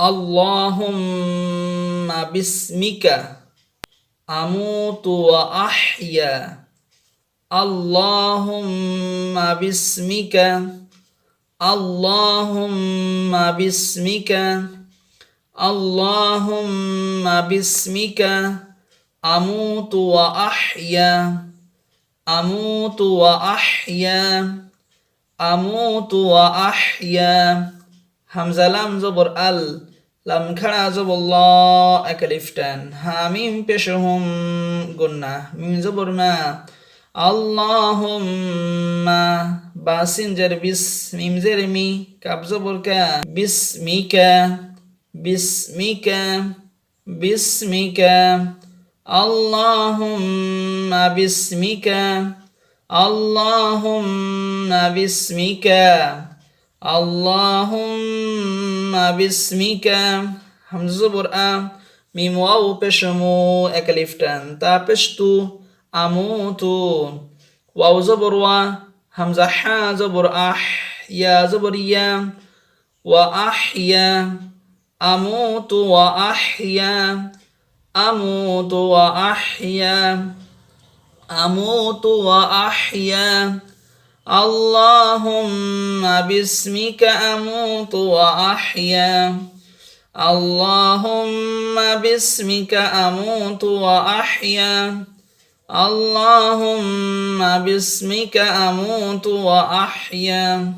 اللهم باسمك أموت وأحيا. اللهم باسمك اللهم باسمك اللهم باسمك أموت وأحيا. أموت وأحيا. أموت وأحيا. همزة لام زبر ال. লাম খাড়া জবর ল এক আলিফ হামিম পেশ হুম গুন্না, মিম জবর মা আল্লাহুম্মা বাসিন জার বিস মিম জের মি কাব জবর কা বিসমিকা বিসমিকা বিসমিকা। আল্লাহুম্মা বিসমিকা। আল্লাহুম্মা, বিসমিকা। اللهم باسمك همز زبر ا ميم واو بشمو اكلفتان تا بشتو اموتو واو زبر وا همزه ح زبر اح يا زبر يا واحيا اموت واحيا اموت واحيا اموت واحيا, أموت وأحيا اللهم باسمك أموت وأحيا. اللهم باسمك أموت وأحيا. اللهم باسمك أموت وأحيا.